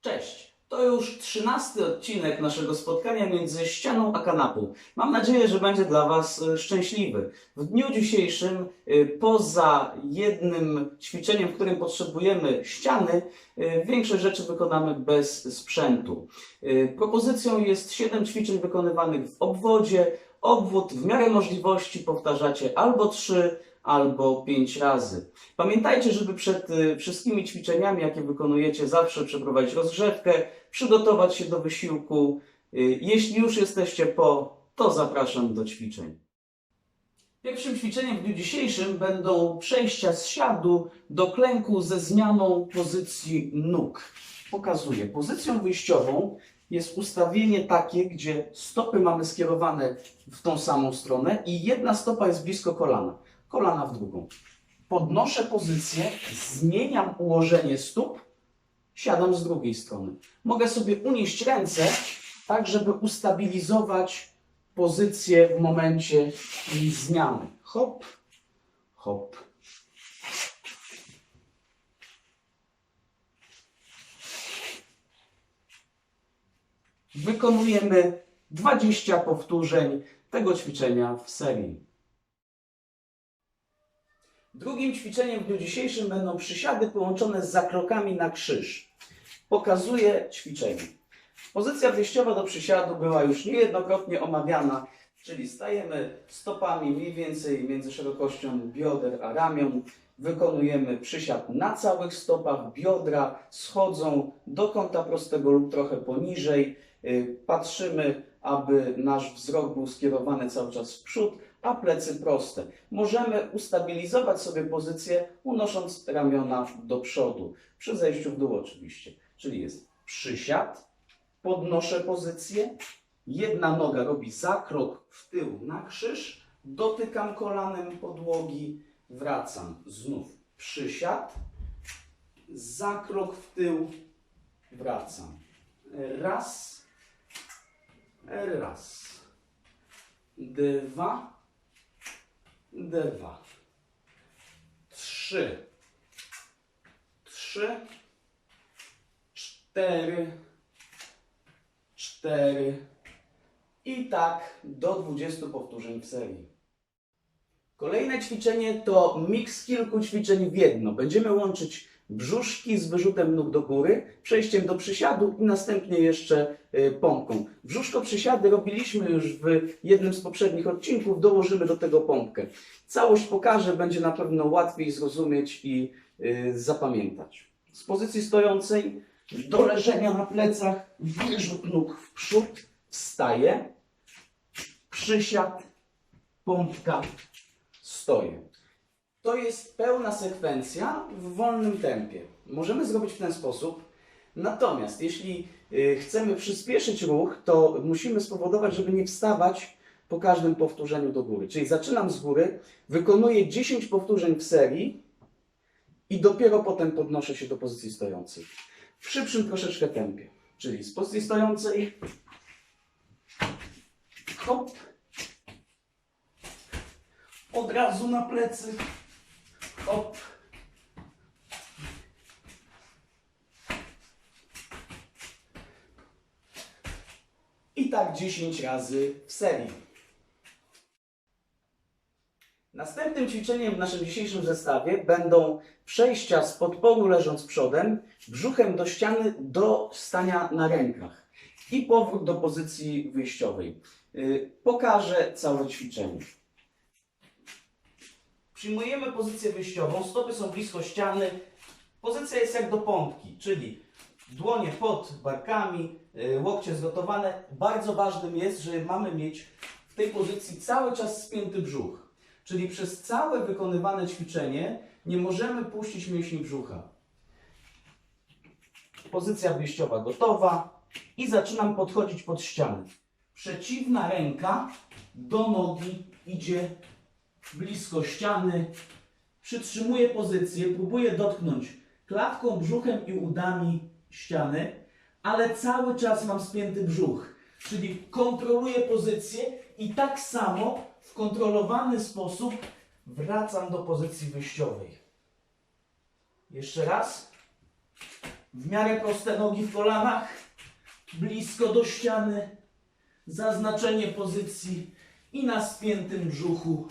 Cześć! To już trzynasty odcinek naszego spotkania między ścianą a kanapą. Mam nadzieję, że będzie dla Was e, szczęśliwy. W dniu dzisiejszym, e, poza jednym ćwiczeniem, w którym potrzebujemy ściany, e, większość rzeczy wykonamy bez sprzętu. Propozycją jest 7 ćwiczeń wykonywanych w obwodzie. Obwód w miarę możliwości powtarzacie albo 3, albo 5 razy. Pamiętajcie, żeby przed y, wszystkimi ćwiczeniami, jakie wykonujecie, zawsze przeprowadzić rozgrzewkę, przygotować się do wysiłku. Y, Jeśli już jesteście po, to zapraszam do ćwiczeń. Pierwszym ćwiczeniem w dniu dzisiejszym będą przejścia z siadu do klęku ze zmianą pozycji nóg. Pokazuję. Pozycją wyjściową jest ustawienie takie, gdzie stopy mamy skierowane w tą samą stronę i jedna stopa jest blisko kolana. Kolana w drugą. Podnoszę pozycję, zmieniam ułożenie stóp, siadam z drugiej strony. Mogę sobie unieść ręce, tak żeby ustabilizować pozycję w momencie zmiany. Hop, hop. Wykonujemy 20 powtórzeń tego ćwiczenia w serii. Drugim ćwiczeniem w dniu dzisiejszym będą przysiady połączone z zakrokami na krzyż. Pokazuję ćwiczenie. Pozycja wyjściowa do przysiadu była już niejednokrotnie omawiana, czyli stajemy stopami mniej więcej między szerokością bioder a ramion. Wykonujemy przysiad na całych stopach, biodra schodzą do kąta prostego lub trochę poniżej. Y, Patrzymy, aby nasz wzrok był skierowany cały czas w przód, a plecy proste. Możemy ustabilizować sobie pozycję, unosząc ramiona do przodu, przy zejściu w dół oczywiście. Czyli jest przysiad, podnoszę pozycję, jedna noga robi zakrok w tył na krzyż, dotykam kolanem podłogi, wracam. Znów przysiad, zakrok w tył, wracam. Raz, raz, dwa, dwa, trzy, trzy, cztery, cztery. I tak do 20 powtórzeń w serii. Kolejne ćwiczenie to miks kilku ćwiczeń w jedno. Będziemy łączyć brzuszki z wyrzutem nóg do góry, przejściem do przysiadu i następnie jeszcze y, pompką. Brzuszko przysiady robiliśmy już w jednym z poprzednich odcinków, dołożymy do tego pompkę. Całość pokażę, będzie na pewno łatwiej zrozumieć i y, zapamiętać. Z pozycji stojącej do leżenia na plecach, wyrzut nóg w przód, wstaję, przysiad, pompka, stoję. To jest pełna sekwencja w wolnym tempie. Możemy zrobić w ten sposób. Natomiast jeśli y, chcemy przyspieszyć ruch, to musimy spowodować, żeby nie wstawać po każdym powtórzeniu do góry. Czyli zaczynam z góry, wykonuję 10 powtórzeń w serii i dopiero potem podnoszę się do pozycji stojącej. W szybszym troszeczkę tempie. Czyli z pozycji stojącej hop, od razu na plecy. Hop. I tak 10 razy w serii. Następnym ćwiczeniem w naszym dzisiejszym zestawie będą przejścia z podporu leżąc przodem, brzuchem do ściany do stania na rękach i powrót do pozycji wyjściowej. Yy, Pokażę całe ćwiczenie. Przyjmujemy pozycję wyjściową, stopy są blisko ściany. Pozycja jest jak do pompki, czyli dłonie pod barkami, y, łokcie zgotowane. Bardzo ważnym jest, że mamy mieć w tej pozycji cały czas spięty brzuch. Czyli przez całe wykonywane ćwiczenie nie możemy puścić mięśni brzucha. Pozycja wyjściowa gotowa i zaczynam podchodzić pod ścianę. Przeciwna ręka do nogi idzie blisko ściany. Przytrzymuję pozycję, próbuję dotknąć klatką, brzuchem i udami ściany, ale cały czas mam spięty brzuch. Czyli kontroluję pozycję i tak samo w kontrolowany sposób wracam do pozycji wyjściowej. Jeszcze raz. W miarę proste nogi w kolanach, blisko do ściany, zaznaczenie pozycji i na spiętym brzuchu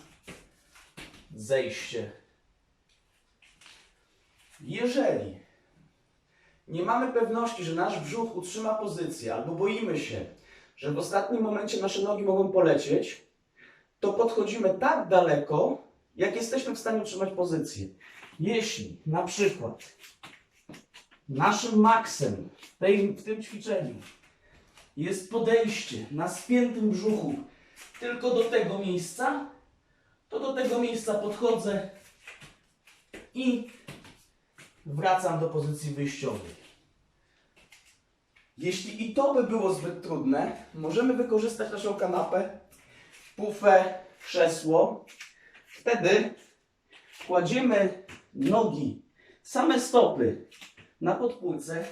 zejście. Jeżeli nie mamy pewności, że nasz brzuch utrzyma pozycję, albo boimy się, że w ostatnim momencie nasze nogi mogą polecieć, to podchodzimy tak daleko, jak jesteśmy w stanie utrzymać pozycję. Jeśli na przykład naszym maksem w, tym ćwiczeniu jest podejście na spiętym brzuchu tylko do tego miejsca, to do tego miejsca podchodzę i wracam do pozycji wyjściowej. Jeśli i to by było zbyt trudne, możemy wykorzystać naszą kanapę, pufę, krzesło. Wtedy kładziemy nogi, same stopy na podpórce.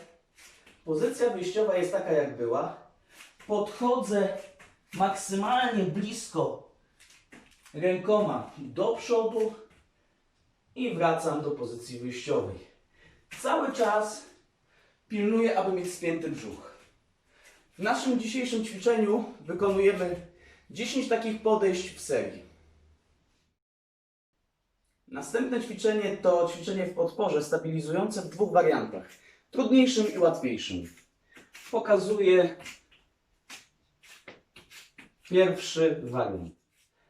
Pozycja wyjściowa jest taka, jak była. Podchodzę maksymalnie blisko rękoma do przodu i wracam do pozycji wyjściowej. Cały czas pilnuję, aby mieć spięty brzuch. W naszym dzisiejszym ćwiczeniu wykonujemy 10 takich podejść w serii. Następne ćwiczenie to ćwiczenie w podporze stabilizujące w dwóch wariantach. Trudniejszym i łatwiejszym. Pokazuję pierwszy wariant.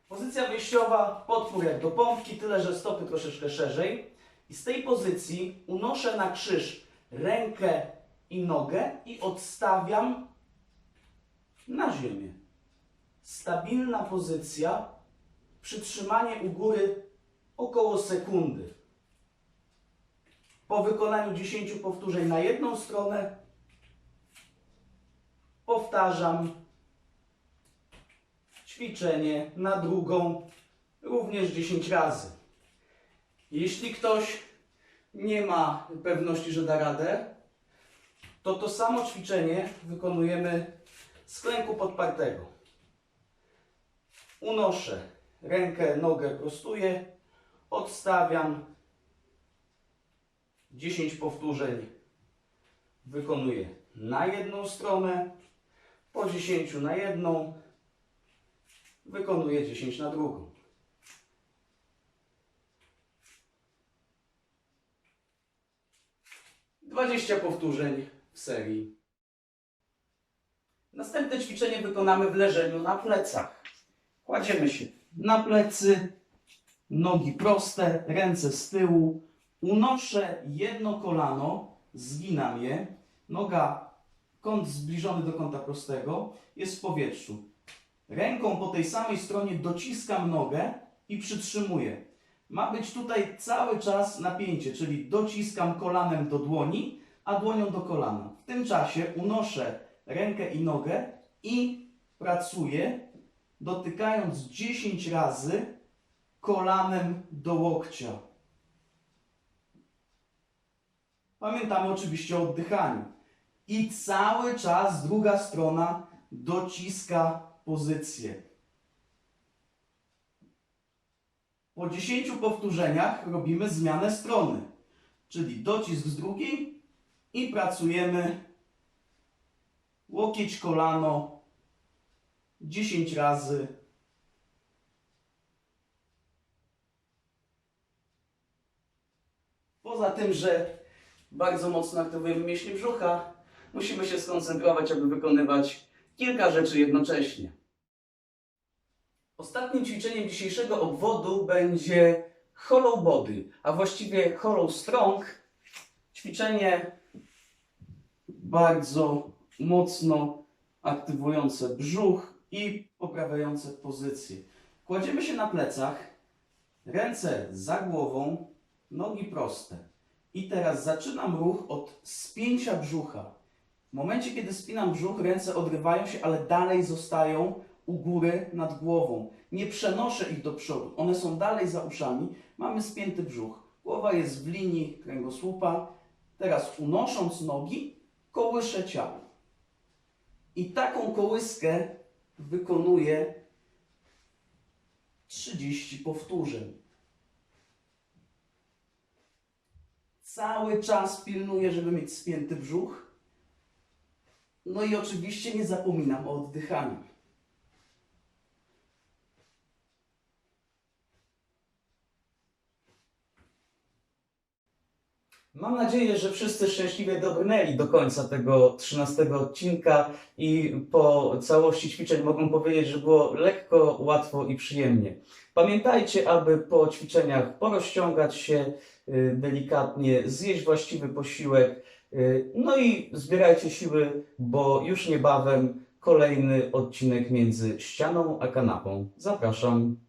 Pozycja wyjściowa, podpór jak do pompki, tyle że stopy troszeczkę szerzej. I z tej pozycji unoszę na krzyż rękę i nogę i odstawiam na ziemię. Stabilna pozycja, przytrzymanie u góry około sekundy. Po wykonaniu 10 powtórzeń na jedną stronę powtarzam ćwiczenie na drugą również 10 razy. Jeśli ktoś nie ma pewności, że da radę, to to samo ćwiczenie wykonujemy z klęku podpartego. Unoszę rękę, nogę prostuję, odstawiam 10 powtórzeń wykonuję na jedną stronę, po 10 na jedną, wykonuję 10 na drugą. Dwadzieścia powtórzeń w serii. Następne ćwiczenie wykonamy w leżeniu na plecach. Kładziemy się na plecy, nogi proste, ręce z tyłu. Unoszę jedno kolano, zginam je. Noga, kąt zbliżony do kąta prostego, jest w powietrzu. Ręką po tej samej stronie dociskam nogę i przytrzymuję. Ma być tutaj cały czas napięcie, czyli dociskam kolanem do dłoni, a dłonią do kolana. W tym czasie unoszę rękę i nogę i pracuję, dotykając 10 razy kolanem do łokcia. Pamiętamy oczywiście o oddychaniu. I cały czas druga strona dociska pozycję. Po 10 powtórzeniach robimy zmianę strony, czyli docisk z drugiej i pracujemy łokieć, kolano 10 razy. Poza tym, że bardzo mocno aktywujemy mięśnie brzucha, musimy się skoncentrować, aby wykonywać kilka rzeczy jednocześnie. Ostatnim ćwiczeniem dzisiejszego obwodu będzie hollow body, a właściwie hollow strong. Ćwiczenie bardzo mocno aktywujące brzuch i poprawiające pozycję. Kładziemy się na plecach, ręce za głową, nogi proste. I teraz zaczynam ruch od spięcia brzucha. Momencie, kiedy spinam brzuch, ręce odrywają się, ale dalej zostają u góry nad głową. Nie przenoszę ich do przodu, one są dalej za uszami. Mamy spięty brzuch. Głowa jest w linii kręgosłupa. Teraz unosząc nogi, kołyszę ciało. I taką kołyskę wykonuję 30 powtórzeń. Cały czas pilnuję, żeby mieć spięty brzuch. No i oczywiście nie zapominam o oddychaniu. Mam nadzieję, że wszyscy szczęśliwie dobrnęli do końca tego 13 odcinka i po całości ćwiczeń mogą powiedzieć, że było lekko, łatwo i przyjemnie. Pamiętajcie, aby po ćwiczeniach porozciągać się y, delikatnie, zjeść właściwy posiłek, no i zbierajcie siły, bo już niebawem kolejny odcinek między ścianą a kanapą. Zapraszam.